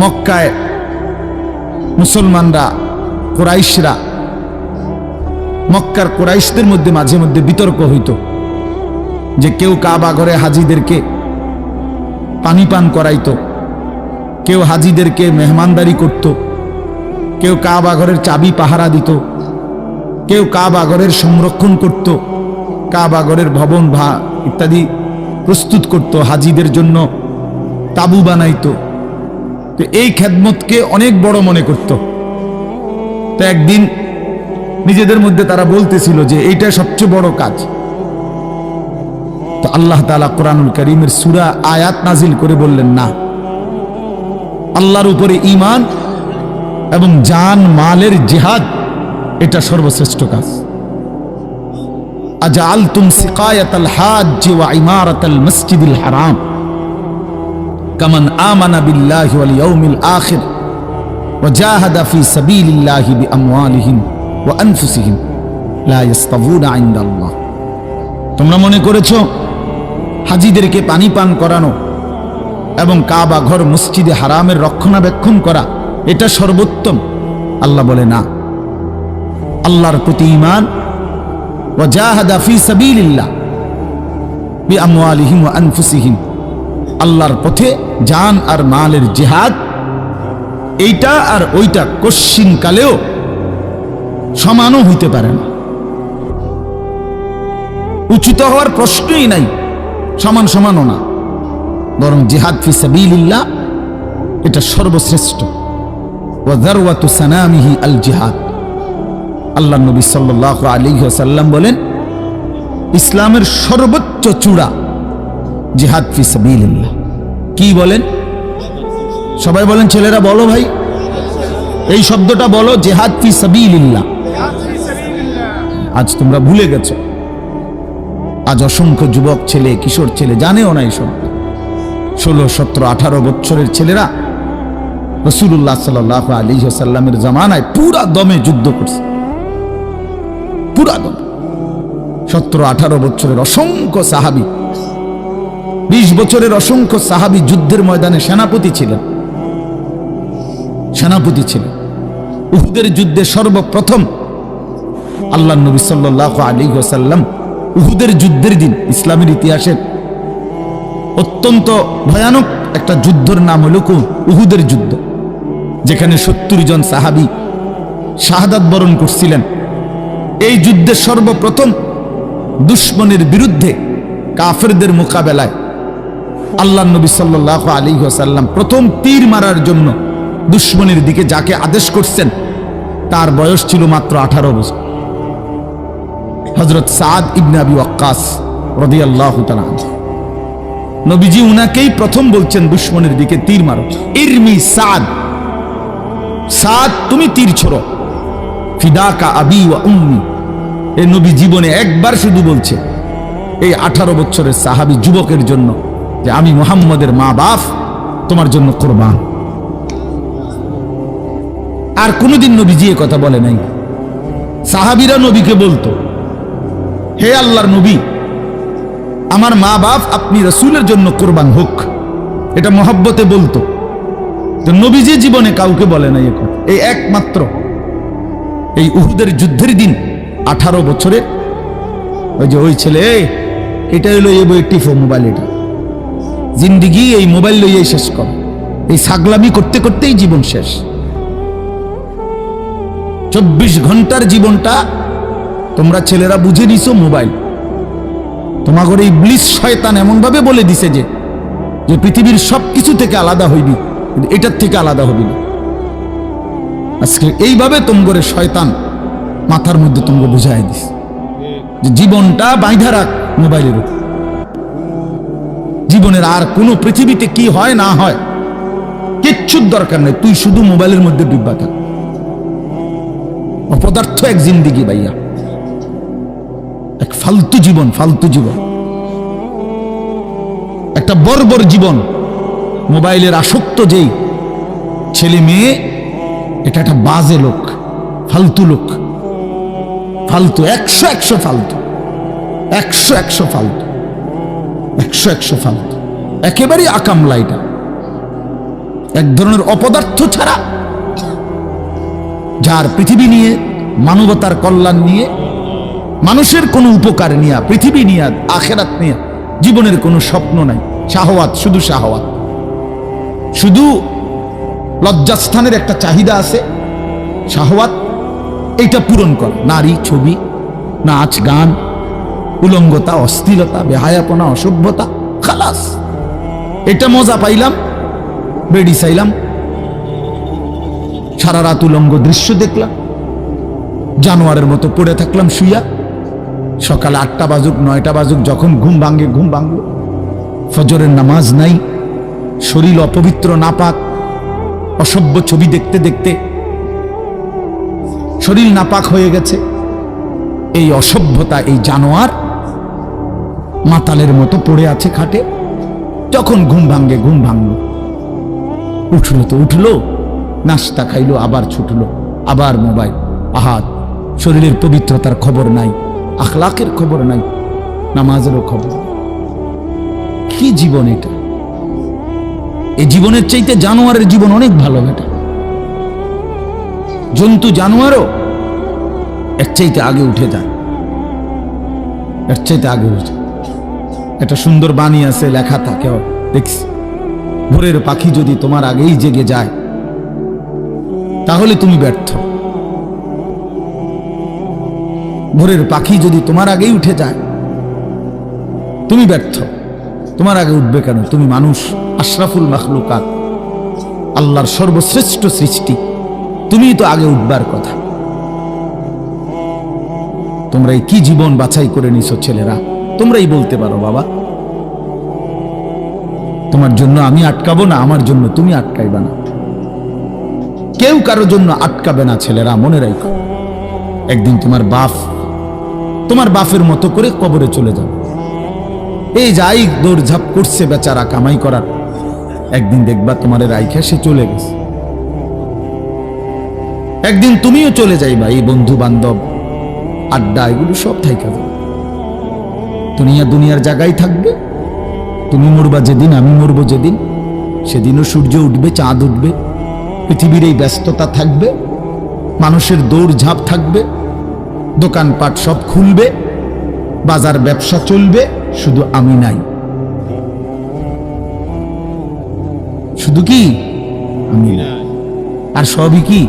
মক্কায় মুসলমানরা, কোরাইশরা, মক্কার কোরাইশদের মধ্যে মাঝে মধ্যে বিতর্ক হইত যে কেউ কাবা ঘরে হাজিদেরকে পানি পান করাইত, কেউ হাজিদেরকে মেহমানদারি করত, কেউ কাবা ঘরের চাবি পাহারা দিত, কেউ কাবা ঘরের সংরক্ষণ করত, কাবা ঘরের ভবন, ভা ইত্যাদি প্রস্তুত করত, হাজিদের জন্য তাবু বানাইতো। তো এই খেদমতকে অনেক বড় মনে করত। তো একদিন নিজেদের মধ্যে তারা বলতেছিল যে এইটা সবচেয়ে বড় কাজ। তো আল্লাহ তালা কোরআনুল করিমের সুরা আয়াত নাজিল করে বললেন, না। আল্লাহর উপরে ইমান এবং জান, মালের জেহাদ, এটা সর্বশ্রেষ্ঠ কাজ। আজআলতুম সিকায়াতাল হাজ্জ ওয়া ইমারাতাল মসজিদিল হারাম। কামান আমানা বিল্লাহি তোমরা মনে করেছ, হাজিদেরকে পানি পান করানো এবং কাবা ঘর মসজিদে হারামের রক্ষণাবেক্ষণ করা, এটা সর্বোত্তম। আল্লাহ বলে না। আল্লাহর প্রতি ইমান ওয়া জাহাদা ফি সাবিলিল্লাহ বিআমওয়ালিহিম ওয়া আনফুসিহিম। আল্লাহর পথে জান আর মালের জিহাদ। এইটা আর ওইটা কশ্চিন কালেও সমানও হইতে পারে না। উচিত হওয়ার প্রশ্নই নাই, সমান সমানও না। বরং জেহাদ ফি সাবিলিল্লাহ, এটা সর্বশ্রেষ্ঠ। ওয়াদারওয়াতু সানামিহি আল জিহাদ। আল্লাহ নবী সাল্লাল্লাহু আলাইহি ওয়াসাল্লাম বলেন, ইসলামের সর্বোচ্চ চূড়া জিহাদ ফি কি বলেন? সবাই বলেন, ছেলেরা, বলো ভাই। এই শব্দটা বলো, জেহাদ ফি সাবিলিল্লাহ। আজ তোমরা ভুলে গেছো। আজ অসংখ্য যুবক ছেলে, কিশোর ছেলে, জানেও না এইসব ষোলো, সতেরো, আঠারো বছরের ছেলেরা রসুল্লাহ সাল্লাহ আলী সাল্লামের জামানায় পুরা দমে যুদ্ধ করছে। পুরা দম। সতেরো, আঠারো বছরের অসংখ্য সাহাবি বিশ বছরের অসংখ্য সাহাবি যুদ্ধের ময়দানে সেনাপতি ছিলেন। সেনাপতি ছিলেন। উহুদের যুদ্ধে সর্বপ্রথম আল্লাহ নবী সাল্লাহ আলী সাল্লাম উহুদের যুদ্ধের দিন, ইসলামের ইতিহাসের অত্যন্ত ভয়ানক একটা যুদ্ধের নাম হল কোন? উহুদের যুদ্ধ। যেখানে সত্তর জন সাহাবি শাহাদাত বরণ করছিলেন। এই যুদ্ধের সর্বপ্রথম দুশ্মনের বিরুদ্ধে কাফেরদের মোকাবেলায় আল্লাহ নবী সাল্লাহ আলী সাল্লাম প্রথম তীর মারার জন্য দুশ্মনের দিকে যাকে আদেশ করছেন, তার বয়স ছিল মাত্র আঠারো বছর। হজরত সাদ ইবনে আবি ওয়াক্কাস নবীজি উনাকেই প্রথম বলছেন, দুশ্মনের দিকে তীর মারো। ইরমি সাদ। সাদ, তুমি তীর ছোড়ো। ফিদাকা আবি উম্মি। এ নবী জীবনে একবার শুধু বলছে, এই আঠারো বছরের সাহাবি যুবকের জন্য যে আমি মোহাম্মদের মা বাপ তোমার জন্য কোরবান। আর কোনোদিন নবীজি এ কথা বলে নাই। সাহাবিরা নবীকে বলতো হে আল্লাহর নবী আমার মা বাপ আপনি রসুলের জন্য কোরবান হোক। এটা মহব্বতে বলতো। তো নবীজি জীবনে কাউকে বলে নাই এ কথা। এই একমাত্র এই উহুদের যুদ্ধের দিন আঠারো বছরে ওই যে ওই ছেলে "এই, এটা হলো এই বই টিফো মোবাইল এটা। জিন্দিগি এই মোবাইল লইয়াই শেষ কর। এই সাগলামি করতে করতেই জীবন শেষ। চব্বিশ ঘণ্টার জীবনটা তোমরা ছেলেরা বুঝে নিছো মোবাইল। তোমাগর এই ব্লিস শয়তান এমন ভাবে বলে দিছে যে যে পৃথিবীর সব কিছু থেকে আলাদা হইবি এটার থেকে আলাদা হবি না। আজকে এইভাবে তোমগরে শয়তান মাথার মধ্যে তোমরা বুঝাই দিস যে জীবনটা বাইধা রাখ মোবাইলের উপর। জীবনের আর কোনো পৃথিবীতে কি হয়, না হয়, কিচ্ছুর দরকার নেই। তুই শুধু মোবাইলের মধ্যে ডুববা থাক অপদার্থ এক জিন্দিগি ভাইয়া। এক ফালতু জীবন ফালতু জীবন। একটা বর্বর জীবন। মোবাইলের আসক্ত যেই ছেলে মেয়ে, এটা একটা বাজে লোক, ফালতু লোক। ফালতু, একশো একশো ফালতু। একশো একশো ফালতু। একশো একশো ফালতু একেবারেই আকামলা এটা এক ধরনের অপদার্থ ছাড়া। যার পৃথিবী নিয়ে, মানবতার কল্যাণ নিয়ে, মানুষের কোনো উপকার নিয়ে, পৃথিবী নিয়ে, আখেরাত নিয়ে, জীবনের কোনো স্বপ্ন নাই। শাহওয়াত, শুধু শাহওয়াত। শুধু লজ্জাস্থানের একটা চাহিদা আছে। শাহওয়াত এইটা পূরণ কর। নারী, ছবি, নাচ, গান উলঙ্গতা, অস্থিরতা, বেহায়াপনা, অসভ্যতা, খালাস। এটা মজা পাইলাম, বেডি চাইলাম। সারা রাত উলঙ্গ দৃশ্য দেখলাম। জানোয়ারের মতো পড়ে থাকলাম শুইয়া। সকালে আটটা বাজুক, নয়টা বাজুক, যখন ঘুম ভাঙ্গে ঘুম ভাঙল। ফজরের নামাজ নাই, শরীর অপবিত্র, নাপাক, অসভ্য ছবি দেখতে দেখতে শরীর নাপাক হয়ে গেছে। এই অসভ্যতা, এই জানোয়ার মাতালের মতো পড়ে আছে খাটে। যখন ঘুম ভাঙ্গে ঘুম ভাঙলো। উঠল তো উঠল, নাস্তা খাইলো, আবার ছুটলো, আবার মোবাইল। আহাত শরীরের পবিত্রতার খবর নাই, আখলাকের খবর নাই, নামাজেরও খবর কি জীবন এটা? এই জীবনের চাইতে জানোয়ারের জীবন অনেক ভালো বেটা। জন্তু জানোয়ারও এর চাইতে আগে উঠে যায়। এর চাইতে আগে উঠে একটা সুন্দর বাণী আছে, লেখা থাকে দেখছি। ভোরের পাখি যদি তোমার আগেই জেগে যায়, তাহলে তুমি ব্যর্থ। ভোরের পাখি যদি তোমার আগেই উঠে যায়, তুমি ব্যর্থ। তোমার আগে উঠবে কেন? তুমি মানুষ, আশরাফুল মাখলুকাত, আল্লাহর সর্বশ্রেষ্ঠ সৃষ্টি। তুমিই তো আগে উঠবার কথা। তোমরা এই কি জীবন বাছাই করে নিছো ছেলেরা? তোমরাই বলতে পারো, বাবা। তোমার জন্য আমি আটকাবো না, আমার জন্য তুমি আটকাইবা না। কেউ কারও জন্য আটকাবে না, ছেলেরা, মনে রাখো একদিন তোমার বাপ, তোমার বাপের মতো করে কবরে চলে যাবে। এই যাই দৌড়ঝাপ করছে বেচারা কামাই করার, একদিন দেখবা তোমার রাইখা সে চলে গেছে। একদিন তুমিও চলে যাইবা, এই বন্ধু বান্ধব আড্ডা, এগুলো সব থাইকা যাবে। দুনিয়া দুনিয়ার জায়গায় থাকবে। তুমি মরবা যেদিন, আমি মরবো যেদিন। সেদিনও সূর্য উঠবে, চাঁদ উঠবে। পৃথিবীর এই ব্যস্ততা থাকবে। মানুষের দৌড় ঝাঁপ থাকবে। দোকানপাট সব খুলবে। বাজার ব্যবসা চলবে। শুধু আমি নাই। শুধু কি? আমি। আর সবই কি?